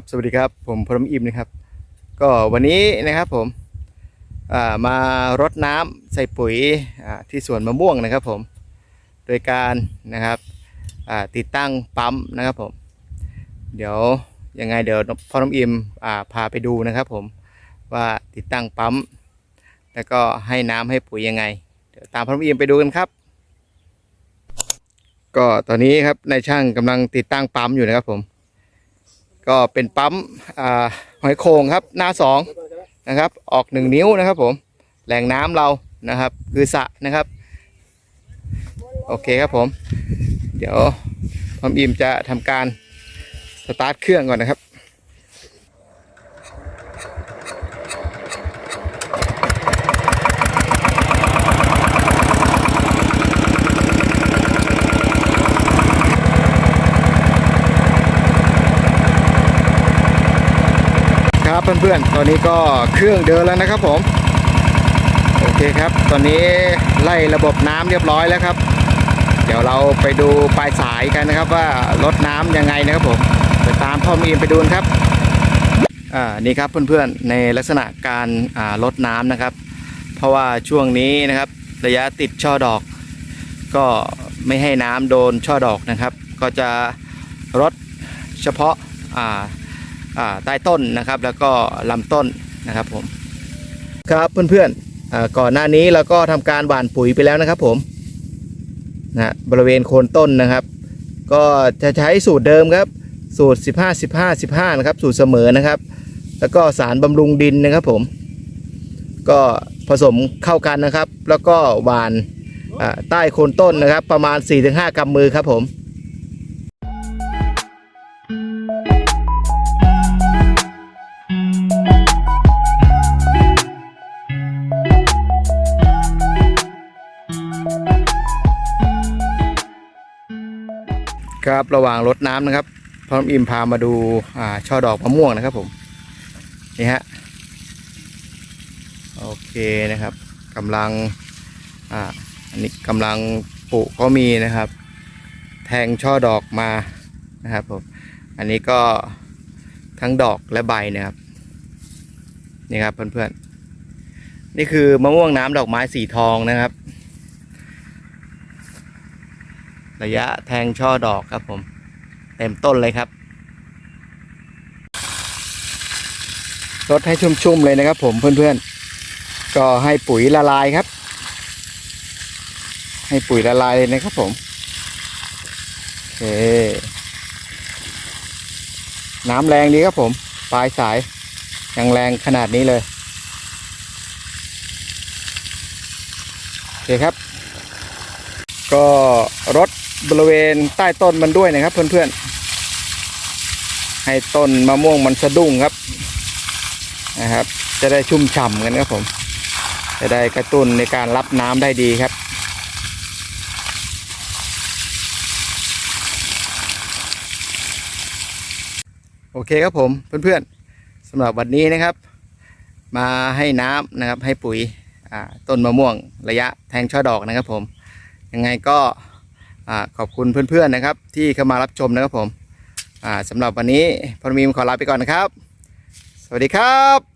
ับสวัสดีครับผมพรหมอิมนะครับ ก็วันนี้นะครับผมามารดน้ำใส่ปุ๋ยที่สวนมะม่วงนะครับผมโดยการนะครับติดตั้งปั๊มนะครับผม เดี๋ยวยังไงเดี๋ยวพ่อน้องอิมอ่าพาไปดูนะครับผมว่าติดตั้งปั๊ม แล้วก็ให้น้ำให้ปุ๋ยยังไง เดี๋ยวตามพ่อน้องอิมไปดูกันครับ ก็ตอนนี้ครับนายช่างกำลังติดตั้งปั๊มอยู่นะครับผม ก็เป็นปั๊มอหอยโข่งครับหน้าสองนะครับออกหนึ่งนิ้วนะครับผมแหล่งน้ำเรานะครับคือสระนะครับ โอเคครับผม เดี๋ยวพอมอิมจะทำการสตาร์ทเครื่องก่อนนะครับ ครับเพื่อนๆ ตอนนี้ก็เครื่องเดินแล้วนะครับผม โอเคครับ ตอนนี้ไล่ระบบน้ำเรียบร้อยแล้วครับ เดี๋ยวเราไปดูปลายสายกันนะครับว่าลดน้ำยังไงนะครับผมไปตามพ่อมีนไปดูครับอ่านี่ครับเพื่อนๆในลักษณะการอ่าลดน้ำนะครับ เพราะว่าช่วงนี้นะครับ ระยะติดช่อดอก ก็ไม่ให้น้ำโดนช่อดอกนะครับ ก็จะลดเฉพาะอ่า ใต้ต้นนะครับ แล้วก็ลำต้นนะครับผมครับเพื่อนๆอ่าก่อนหน้านี้เราก็ทำการหว่านปุ๋ยไปแล้วนะครับผมนะบริเวณโคนต้นนะครับ ก็จะใช้สูตรเดิมครับ สูตร 15 15 15 นะครับ สูตรเสมอนะครับ แล้วก็สารบำรุงดินนะครับผม ก็ผสมเข้ากันนะครับ แล้วก็หว่านใต้โคนต้นนะครับ ประมาณ 4-5กำมือครับผม ครับระหว่างรดน้ำนะครับพร้อมอิมพามาดูอ่าช่อดอกมะม่วงนะครับผมนี่ฮะโอเคนะครับกำลังอ่าอันนี้กำลังปลูกก็มีนะครับ แทงช่อดอกมานะครับผมอันนี้ก็ทั้งดอกและใบนะครับนี่ครับเพื่อนๆนี่คือมะม่วงน้ำดอกไม้สีทองนะครับ ระยะแทงช่อดอกครับผม เต็มต้นเลยครับรดให้ชุ่มๆเลยนะครับผมเพื่อนๆ ก็ให้ปุ๋ยละลายครับ ให้ปุ๋ยละลายเลยนะครับผมโอเคน้ำแรงดีครับผม ปลายสายยังแรงขนาดนี้เลยโอเคครับ ก็รด บริเวณใต้ต้นมันด้วยนะครับ เพื่อนๆ ให้ต้นมะม่วงมันสะดุ้งครับนะครับ จะได้ชุ่มฉ่ำกันครับผม จะได้กระตุ้นในการรับน้ำได้ดีครับโอเคครับผมเพื่อนๆสำหรับวันนี้นะครับ มาให้น้ำนะครับให้ปุ๋ยต้นมะม่วงระยะแทงช่อดอกนะครับผม ยังไงก็ ขอบคุณเพื่อนๆนะครับ ที่เข้ามารับชมนะครับผมสำหรับวันนี้พอมีมขอลาไปก่อนนะครับ สวัสดีครับ